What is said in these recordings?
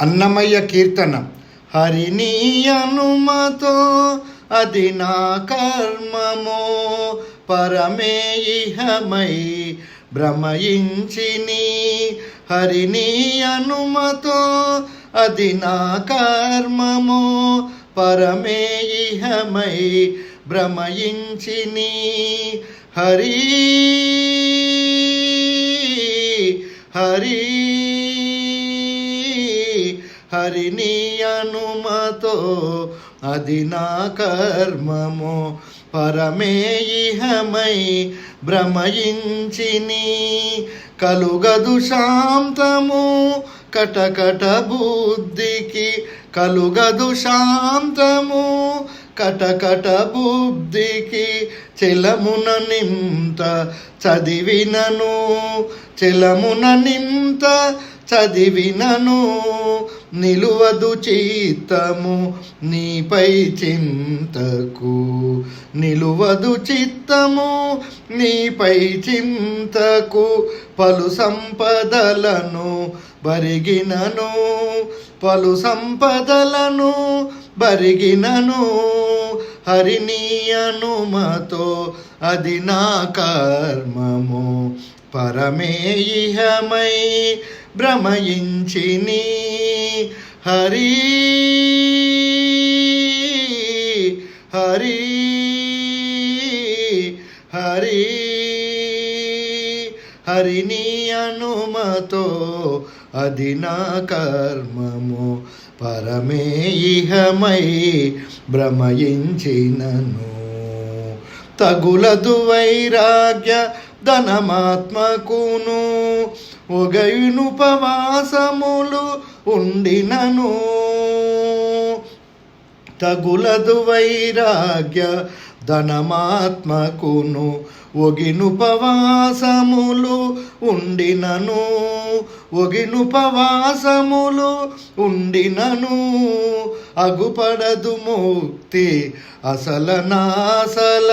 అన్నమయ్య కీర్తన. హరిని అనుమతో అది నా కర్మమో పరమే ఇహమై భ్రమయించిని. హరిని అనుమతో అది నా కర్మమో పరమే ఇహమై భ్రమయించిని. హరి హరి హరిని అనుమతో అది నా కర్మము. పరమే ఇహమై భ్రమయించిని. కలుగదు శాంతము కటకట బుద్ధికి. కలుగదు శాంతము కటకట బుద్ధికి. చెలమున నింత చదివినను. చెలమున నింత చదివినను. నిలువదు చిత్తము నీపై చింతకు. నిలువదు చిత్తము నీపై చింతకు. పలు సంపదలను బరిగినను. పలు సంపదలను బరిగినను. హరిని అనుమతో అది నా కర్మము. పరమే ఇహమై భ్రమయించిని. హరి హరి హరి హరిని హనుమతో అది నా కర్మము. పరమే ఇహమై భ్రమయించినను. తగులదు వైరాగ్య ధనమాత్మకును. ఒగయునుపవాసములు ఉండినను. తగులదు వైరాగ్య ధనమాత్మకును ఒగినుపవాసములు ఉండినను ఒగినుపవాసములు ఉండినను. అగుపడదు ముక్తి అసల నాసల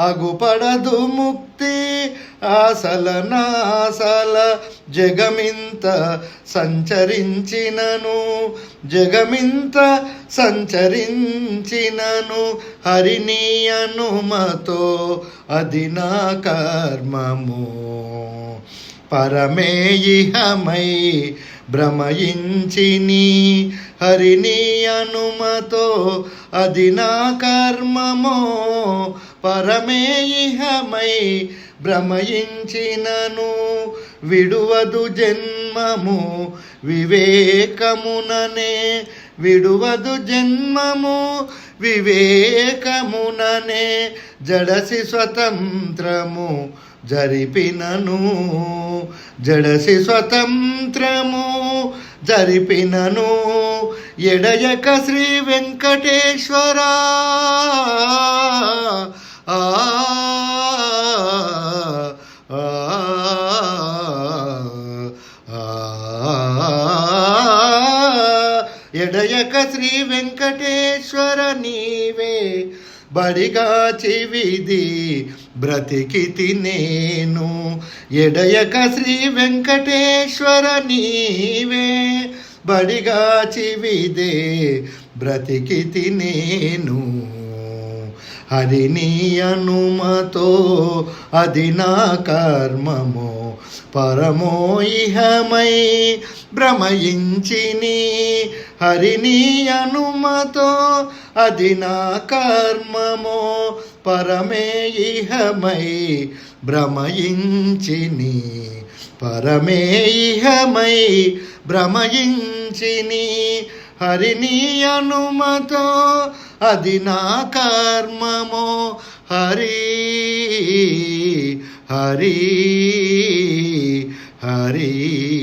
అగుపడదు ముక్తి ఆసల నాసల జగమింత సంచరించినను జగమింత సంచరించినను హరిని అనుమతో అది నా కర్మము. పరమేయిహమై భ్రమయించిని హరిని అనుమతో అది నా కర్మమో. పరమే ఇహమై భ్రమయించినను విడువదు జన్మము వివేకముననే విడువదు జన్మము వివేకముననే జడసి స్వతంత్రము జరిపినను జడసి స్వతంత్రము జరిపినను. ఎడయక శ్రీ వెంకటేశ్వర ఎడయక శ్రీ వెంకటేశ్వర నీవే బడిగా విధి బ్రతికితి నేను. ఎడయక శ్రీ వెంకటేశ్వర నీవే బడిగా విదే బ్రతికితి నేను. హరి నీ అనుమతో అది నా కర్మము. పరమో ఇహమై భ్రమయించిని. హరి నీ అనుమతో అది నా కర్మము. పరమే ఇహమై భ్రమయించిని. పరమే ఇహమై భ్రమయించిని. హరిని అనుమతో అది నా కర్మమో. హరి హరి హరి.